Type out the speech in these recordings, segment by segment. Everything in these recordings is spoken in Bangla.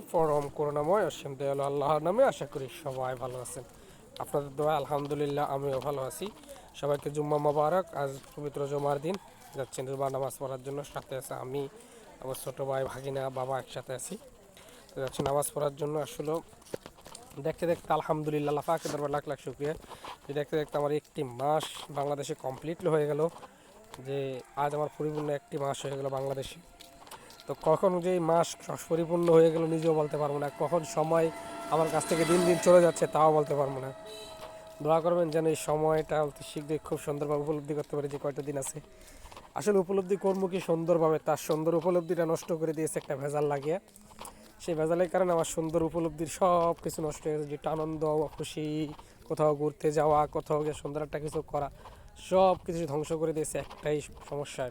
পরম করুণাময় অসীম দয়ালু আল্লাহর নামে আশা করি সবাই ভালো আছেন। আপনাদের দোয়া, আলহামদুলিল্লাহ, আমিও ভালো আছি। সবাইকে জুম্মা মোবারক। আজ পবিত্র জুমার দিন। যাচ্ছেন জুমার নামাজ পড়ার জন্য। সাথে আছে আমি, আমার ছোটো ভাই ভাগিনা, বাবা একসাথে আছি। তো নামাজ পড়ার জন্য। আসলে দেখতে দেখতে আলহামদুলিল্লাহ পাকের দরবার লাখ লাখ শুক্রিয়া। যে দেখতে দেখতে আমার একটি মাস বাংলাদেশে কমপ্লিটলি হয়ে গেল। যে আজ আমার পরিপূর্ণ একটি মাস হয়ে গেল বাংলাদেশে। তো কখন যে মাস পরিপূর্ণ হয়ে গেল নিজেও বলতে পারব না। কখন সময় আমার কাছ থেকে দিন দিন চলে যাচ্ছে তাও বলতে পারব না। দোয়া করবেন যেন এই সময়টা অতি শীঘ্রই খুব সুন্দরভাবে উপলব্ধি করতে পারি যে কয়টা দিন আছে। আসলে উপলব্ধি করব কি সুন্দরভাবে? তার সুন্দর উপলব্ধিটা নষ্ট করে দিয়েছে একটা ভেজাল লাগিয়ে। সেই ভেজালের কারণে আমার সুন্দর উপলব্ধির সব কিছু নষ্ট হয়ে গেছে। যেটা আনন্দ, খুশি, কোথাও ঘুরতে যাওয়া, কোথাও গিয়ে সুন্দর একটা কিছু করা, সব কিছু ধ্বংস করে দিয়েছে একটাই সমস্যার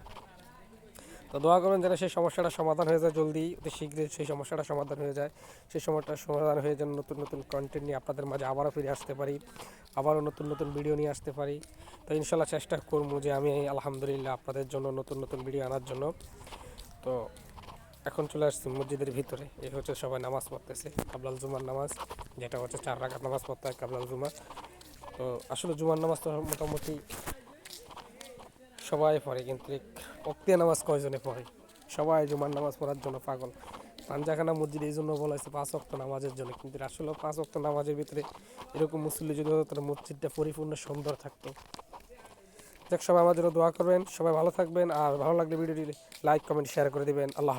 তো দোয়া করবেন যেন সেই সমস্যাটা সমাধান হয়ে যায় জলদি, অতি শীঘ্রই সেই সমস্যাটা সমাধান হয়ে যায়। সেই সমস্যাটা সমাধান হয়ে যেন নতুন নতুন কন্টেন্ট নিয়ে আপনাদের মাঝে আবারও ফিরে আসতে পারি, আবারও নতুন নতুন ভিডিও নিয়ে আসতে পারি। তো ইনশাল্লাহ চেষ্টা করব যে আমি আলহামদুলিল্লাহ আপনাদের জন্য নতুন নতুন ভিডিও আনার জন্য। তো এখন চলে আসছি মসজিদের ভিতরে, এই হচ্ছে সবাই নামাজ পড়তেছে, কাবলাল জুমার নামাজ, যেটা হচ্ছে চার রাকাত নামাজ পড়তে হয় কাবলাল জুমা। তো আসলে জুমার নামাজ তো মোটামুটি সবাই পড়ে, কিন্তু অক্তিয়া নামাজ কয়জনে পড়ে? সবাই জুমার নামাজ পড়ার জন্য পাগল। পাঞ্জাখানা মসজিদ এই জন্য বলা হয়েছে পাঁচ অক্ত নামাজের জন্য। কিন্তু আসলে পাঁচ অক্ত নামাজের ভিতরে এরকম মুসলিম যদি হতো, তাহলে মসজিদটা পরিপূর্ণ সুন্দর থাকতো। দেখ সবাই আমাদেরও দোয়া করবেন, সবাই ভালো থাকবেন, আর ভালো লাগলে ভিডিওটি লাইক, কমেন্ট শেয়ার করে দেবেন। আল্লাহ